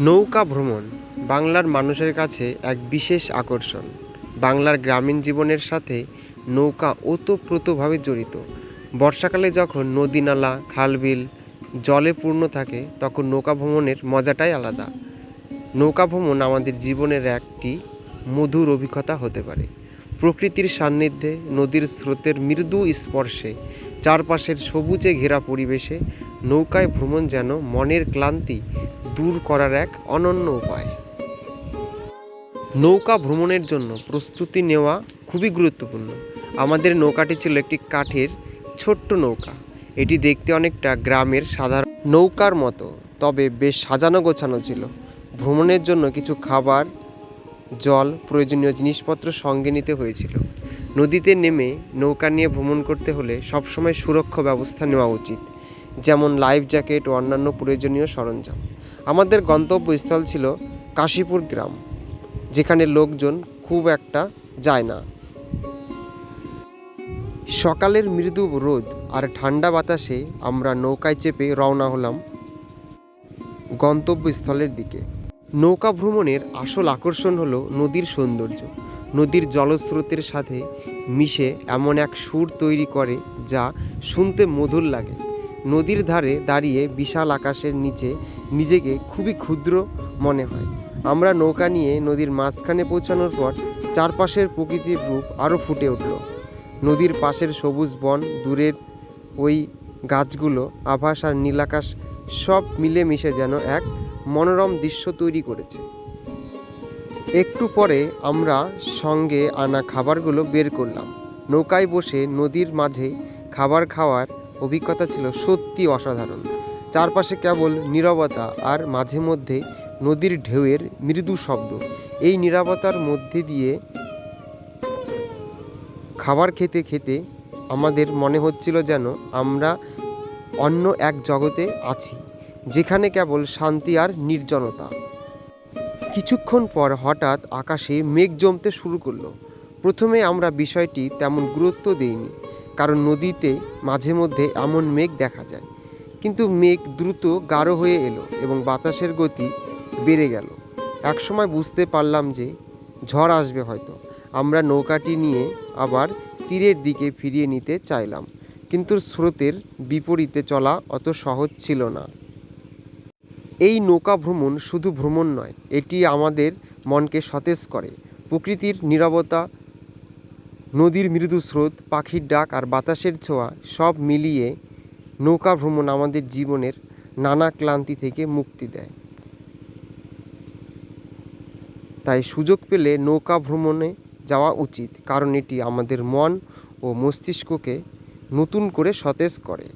নৌকা ভ্রমণ বাংলার মানুষের কাছে এক বিশেষ আকর্ষণ। বাংলার গ্রামীণ জীবনের সাথে নৌকা ওতপ্রোতভাবে জড়িত। বর্ষাকালে যখন নদী নালা, খালবিল, জলে পূর্ণ থাকে, তখন নৌকা ভ্রমণের মজাটাই আলাদা। নৌকা ভ্রমণ আমাদের জীবনের একটি মধুর অভিজ্ঞতা হতে পারে। প্রকৃতির সান্নিধ্যে নদীর স্রোতের মৃদু স্পর্শে চারপাশের সবুজে ঘেরা পরিবেশে নৌকায় ভ্রমণ যেন মনের ক্লান্তি দূর করার এক অনন্য উপায়। নৌকা ভ্রমণের জন্য প্রস্তুতি নেওয়া খুবই গুরুত্বপূর্ণ। আমাদের নৌকাটি ছিল একটি কাঠের ছোট্ট নৌকা। এটি দেখতে অনেকটা গ্রামের সাধারণ নৌকার মতো, তবে বেশ সাজানো গোছানো ছিল। ভ্রমণের জন্য কিছু খাবার, জল, প্রয়োজনীয় জিনিসপত্র সঙ্গে নিতে হয়েছিল। নদীতে নেমে নৌকা নিয়ে ভ্রমণ করতে হলে সবসময় সুরক্ষা ব্যবস্থা নেওয়া উচিত, যেমন লাইফ জ্যাকেট ও অন্যান্য প্রয়োজনীয় সরঞ্জাম। আমাদের গন্তব্যস্থল ছিল কাশীপুর গ্রাম, যেখানে লোকজন খুব একটা যায় না। সকালের মৃদু রোদ আর ঠান্ডা বাতাসে আমরা নৌকায় চেপে রওনা হলাম গন্তব্যস্থলের দিকে। নৌকা ভ্রমণের আসল আকর্ষণ হলো নদীর সৌন্দর্য। নদীর জলস্রোতের সাথে মিশে এমন এক সুর তৈরি করে যা শুনতে মধুর লাগে। নদীর ধারে দাঁড়িয়ে বিশাল আকাশের নিচে নিজেকে খুবই ক্ষুদ্র মনে হয়। আমরা নৌকা নিয়ে নদীর মাঝখানে পৌঁছানোর পর চারপাশের প্রকৃতির রূপ আরও ফুটে উঠল। নদীর পাশের সবুজ বন, দূরের ওই গাছগুলো, আভাস আর নীলাকাশ সব মিলে মিশে যেন এক মনোরম দৃশ্য তৈরি করেছে। একটু পরে আমরা সঙ্গে আনা খাবারগুলো বের করলাম। নৌকায় বসে নদীর মাঝে খাবার খাওয়ার অভিজ্ঞতা ছিল সত্যি অসাধারণ। চারপাশে কেবল নীরবতা আর মাঝে মধ্যে নদীর ঢেউয়ের মৃদু শব্দ। এই নীরবতার মধ্যে দিয়ে খাবার খেতে খেতে আমাদের মনে হচ্ছিল যেন আমরা অন্য এক জগতে আছি, যেখানে কেবল শান্তি আর নির্জনতা। কিছুক্ষণ পর হঠাৎ আকাশে মেঘ জমতে শুরু করল। প্রথমে আমরা বিষয়টি তেমন গুরুত্ব দিইনি, কারণ নদীতে মাঝে মধ্যে এমন মেঘ দেখা যায়। কিন্তু মেঘ দ্রুত গাঢ় হয়ে এলো এবং বাতাসের গতি বেড়ে গেল। একসময় বুঝতে পারলাম যে ঝড় আসবে হয়তো। আমরা নৌকাটি নিয়ে আবার তীরের দিকে ফিরিয়ে নিতে চাইলাম, কিন্তু স্রোতের বিপরীতে চলা অত সহজ ছিল না। এই নৌকা ভ্রমণ শুধু ভ্রমণ নয়, এটি আমাদের মনকে সতেজ করে। প্রকৃতির নিরবতা, নদীর মৃদু স্রোত, পাখির ডাক আর বাতাসের ছোঁয়া সব মিলিয়ে নৌকা ভ্রমণ আমাদের জীবনের নানা ক্লান্তি থেকে মুক্তি দেয়। তাই সুযোগ পেলে নৌকা ভ্রমণে যাওয়া উচিত, কারণ এটি আমাদের মন ও মস্তিষ্ককে নতুন করে সতেজ করে।